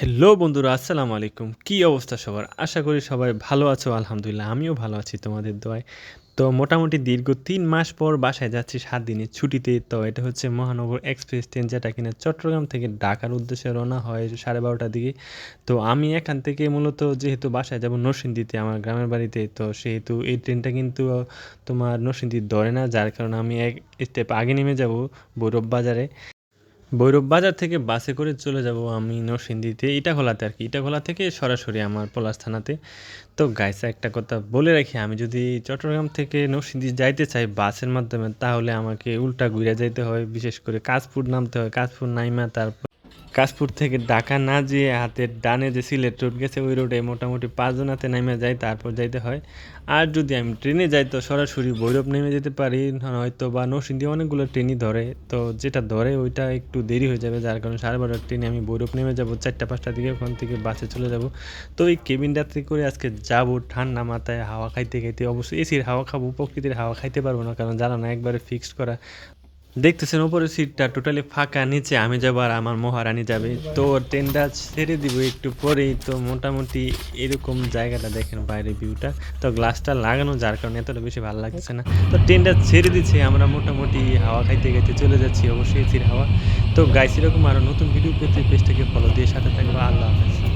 Hello বন্ধুরা, আসসালামু আলাইকুম। কি অবস্থা সবার? আশা করি সবাই ভালো আছো, আলহামদুলিল্লাহ, আমিও ভালো আছি তোমাদের দোয়ায়। তো মোটামুটি দীর্ঘ তিন মাস পর বাসায় যাচ্ছি সাত দিনের ছুটিতে। তো এটা হচ্ছে মহানগর এক্সপ্রেস ট্রেন, যেটা কিনা চট্টগ্রাম থেকে ঢাকার উদ্দেশ্যে রওনা হয় সাড়ে বারোটার দিকে। তো আমি এখান থেকে মূলত যেহেতু বাসায় যাব নরসিংদীতে, আমার গ্রামের বাড়িতে। তো সেহেতু এই ট্রেনটা কিন্তু তোমার নরসিংদী ধরে না, যার কারণে আমি এক স্টেপ আগে নেমে যাব ভৈরব বাজারে ভৈরব বাজার থেকে বাসে করে চলে যাব আমি নরসিংদীতে, ইটাখোলাতে আর কি। ইটাখোলা থেকে সরাসরি আমার পলাশ থানাতে। তো গাইসা একটা কথা বলে রাখি, আমি যদি চট্টগ্রাম থেকে নরসিংদী যাইতে চাই বাসের মাধ্যমে, তাহলে আমাকে উল্টা ঘুরে যাইতে হয় বিশেষ করে কাশপুর নামতে হয়, কাশপুর নাইমা, তারপর কাশপুর থেকে ঢাকা না যেয়ে হাতের ডানে যে সিলেট রোড গেছে, ওই রোডে মোটামুটি পাঁচজন হাতে নেমে যাই তারপর যাইতে হয়। আর যদি আমি ট্রেনে যাই, তো সরাসরি ভৈরব নেমে যেতে পারি, হয়তো বা নরসিংদী অনেকগুলো ট্রেনই ধরে। তো যেটা ধরে, ওইটা একটু দেরি হয়ে যাবে, যার কারণে সাড়ে বারোটার ট্রেনে আমি ভৈরব নেমে যাব, চারটা, পাঁচটার দিকে ওখান থেকে বাসে চলে যাব। তো এই কেবিন যাত্রী করে আজকে যাব ঠান্ডা মাথায়, হাওয়া খাইতে খাইতে। অবশ্যই এসির হাওয়া খাব, প্রকৃতির হাওয়া খাইতে পারব না, কারণ জানা না একবারে ফিক্সড করা। দেখতেছেন, উপরের সিটটা টোটালি ফাঁকা, নিচে আমি যাব আর আমার মহারানী যাবে। তো ট্রেনটা ছেড়ে দিব একটু পরেই। তো মোটামুটি এরকম জায়গাটা দেখেন বাইরে ভিউটা তো গ্লাসটা লাগানো, যার কারণে এতটা বেশি ভালো লাগছে না। তো ট্রেনটা ছেড়ে দিচ্ছে আমরা মোটামুটি হাওয়া খাইতে খাইতে চলে যাচ্ছি, অবশ্যই এসির হাওয়া। তো গাইস এরকম আরও নতুন ভিডিও পেতে পেজটাকে ফলো দিয়ে সাথে থাকব। আল্লাহ হাফেজ।